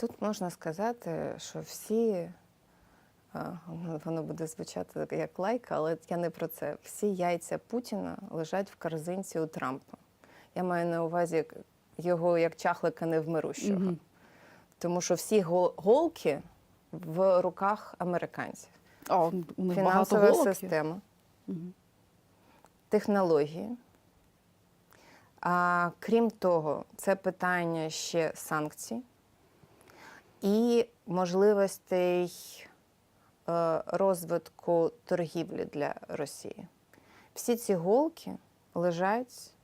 Тут можна сказати, що всі, е, воно буде звучати як лайка, але я не про це. Всі яйця Путіна лежать в корзинці у Трампа. Я маю на увазі його як чахлика невмирущого. Мгм. Тому що всі гол- голки в руках американців. Багато Фінансова система, Мгм. технології. А крім того, це питання ще санкцій і можливостей е, розвитку торгівлі для Росії. Всі ці голки лежать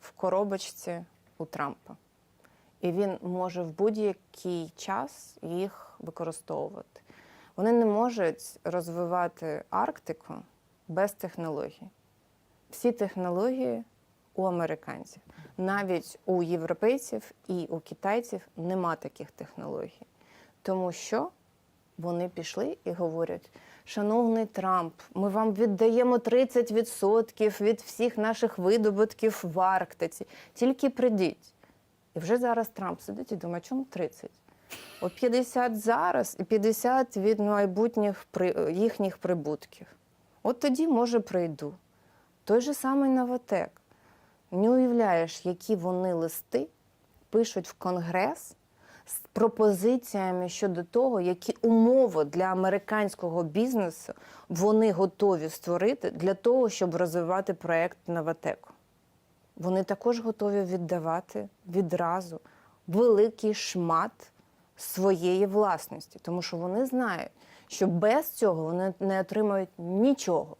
в коробочці у Трампа. І він може в будь-який час їх використовувати. Вони не можуть розвивати Арктику без технологій. Всі технології у американців. Навіть у європейців і у китайців нема таких технологій. Тому що вони пішли і говорять: шановний Трамп, ми вам віддаємо 30% від всіх наших видобутків в Арктиці. Тільки прийдіть. І вже зараз Трамп сидить і думає, чому 30? От 50 зараз і 50 від майбутніх їхніх прибутків. От тоді, може, прийду. Той же самий Новотек. Не уявляєш, які вони листи пишуть в Конгрес з пропозиціями щодо того, які умови для американського бізнесу вони готові створити для того, щоб розвивати проект Новотеку. Вони також готові віддавати відразу великий шмат своєї власності, тому що вони знають, що без цього вони не отримають нічого.